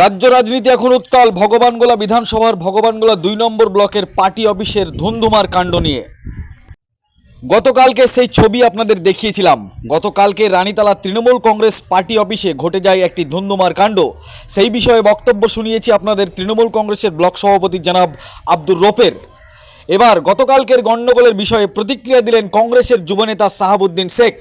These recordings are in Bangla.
রাজ্য রাজনীতি এখন উত্তাল, ভগবানগোলা বিধানসভার ভগবানগোলা দুই নম্বর ব্লকের পার্টি অফিসের ধুন্ধুমার কাণ্ড নিয়ে। গতকালকে সেই ছবি আপনাদের দেখিয়েছিলাম। গতকালকে রানীতলা তৃণমূল কংগ্রেস পার্টি অফিসে ঘটে যায় একটি ধুন্ধুমার কাণ্ড। সেই বিষয়ে বক্তব্য শুনিয়েছি আপনাদের তৃণমূল কংগ্রেসের ব্লক সভাপতি জনাব আব্দুর রফের এবার গতকালকের গণ্ডগোলের বিষয়ে প্রতিক্রিয়া দিলেন কংগ্রেসের যুবনেতা সাহাবুদ্দিন শেখ।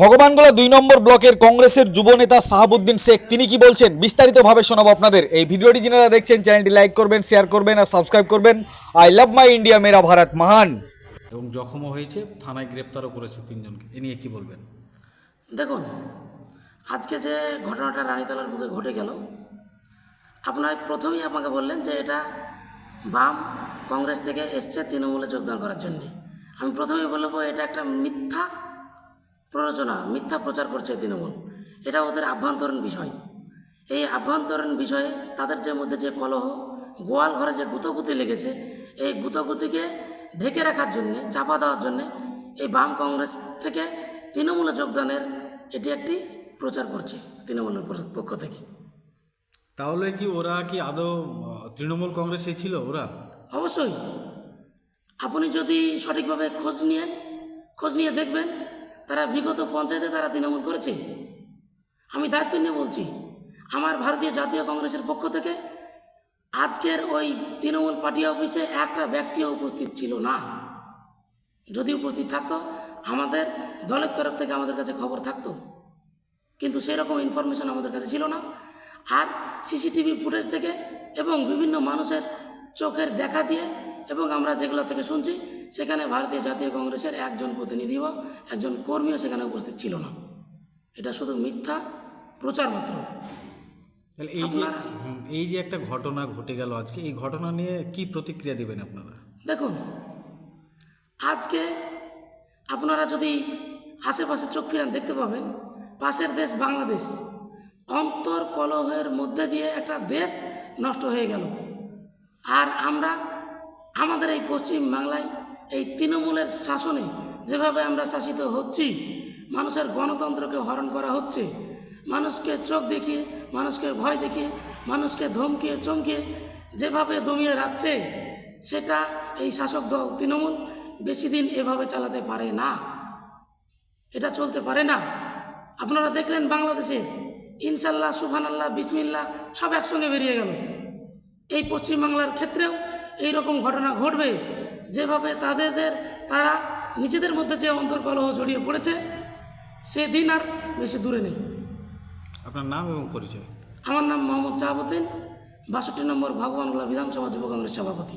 ভগবানগোলা দুই নম্বর ব্লকের কংগ্রেসের যুবনেতা সাহাবুদ্দিন শেখ তিনি কি বলছেন? বিস্তারিতভাবে শোনাবো আপনাদের। এই ভিডিওটি যারা দেখছেন চ্যানেলটি লাইক করবেন শেয়ার করবেন আর সাবস্ক্রাইব করবেন। আই লাভ মাই ইন্ডিয়া মেরা ভারত মহান। এবং জখমও হয়েছে থানায় গ্রেপ্তারও করেছে তিনজনকে। এ নিয়ে কি বলবেন? দেখুন আজকে যে ঘটনাটা রানীতলার বুকে ঘটে গেল আপনার প্রথমেই আমাকে বললেন যে এটা বাম কংগ্রেস থেকে এসছে তৃণমূলে যোগদান করার জন্য। আমি প্রথমেই বলব এটা একটা মিথ্যা প্ররোচনা মিথ্যা প্রচার করছে তৃণমূল। এটা ওদের আভ্যন্তরীণ বিষয়। এই আভ্যন্তরীণ বিষয়ে তাদের যে মধ্যে যে কলহ গোয়াল ঘরে যে গুতগুতি লেগেছে এই গুতগুতিকে ঢেকে রাখার জন্যে চাপা দেওয়ার জন্যে এই বাম কংগ্রেস থেকে তৃণমূলে যোগদানের এটি একটি প্রচার করছে তৃণমূলের পক্ষ থেকে। তাহলে কি ওরা কি আদৌ তৃণমূল কংগ্রেসে ছিল ওরা? অবশ্যই। আপনি যদি সঠিকভাবে খোঁজ নিয়ে খোঁজ নিয়ে দেখবেন তারা বিগত পঞ্চায়েতে তারা তৃণমূল করেছে। আমি দায়িত্ব নিয়ে বলছি, আমার ভারতীয় জাতীয় কংগ্রেসের পক্ষ থেকে আজকের ওই তৃণমূল পার্টি অফিসে একটা ব্যক্তিও উপস্থিত ছিল না। যদি উপস্থিত থাকতো, আমাদের দলের তরফ থেকে আমাদের কাছে খবর থাকতো। কিন্তু সেই রকম ইনফরমেশন আমাদের কাছে ছিল না। আর সিসিটিভি ফুটেজ থেকে এবং বিভিন্ন মানুষের চোখের দেখা দিয়ে এবং আমরা যেগুলো থেকে শুনছি সেখানে ভারতীয় জাতীয় কংগ্রেসের একজন প্রতিনিধি বা একজন কর্মীও সেখানে উপস্থিত ছিল না। এটা শুধু মিথ্যা প্রচার মাত্র। তাহলে এই যে এই যে একটা ঘটনা ঘটে গেল আজকে এই ঘটনা নিয়ে কি প্রতিক্রিয়া দিবেন আপনারা? দেখুন আজকে আপনারা যদি আশেপাশে চোখ ফিরান দেখতে পাবেন পাশের দেশ বাংলাদেশ অন্তর কলহের মধ্যে দিয়ে একটা দেশ নষ্ট হয়ে গেল। আর আমরা আমাদের এই পশ্চিম বাংলায় এই তৃণমূলের শাসনে যেভাবে আমরা শাসিত হচ্ছি, মানুষের গণতন্ত্রকে হরণ করা হচ্ছে, মানুষকে চোখ দেখিয়ে, মানুষকে ভয় দেখিয়ে, মানুষকে ধমকিয়ে, চমকিয়ে যেভাবে দমিয়ে রাখছে, সেটা এই শাসক দল তৃণমূল বেশি দিন এভাবে চালাতে পারে না। এটা চলতে পারে না। আপনারা দেখলেন বাংলাদেশে ইনশাল্লাহ সুবহান আল্লাহ বিসমিল্লাহ, সব একসঙ্গে বেরিয়ে গেল। এই পশ্চিমবাংলার ক্ষেত্রেও এই রকম ঘটনা ঘটবে। যেভাবে তাদের তারা নিজেদের মধ্যে যে অন্তর্কলহ জড়িয়ে পড়েছে সেদিন আর বেশি দূরে নেই। আপনার নাম এবং পরিচয়? আমার নাম মোহাম্মদ শাহাবুদ্দিন বাষট্টি নম্বর ভগবানগোলা বিধানসভা যুব কংগ্রেস সভাপতি।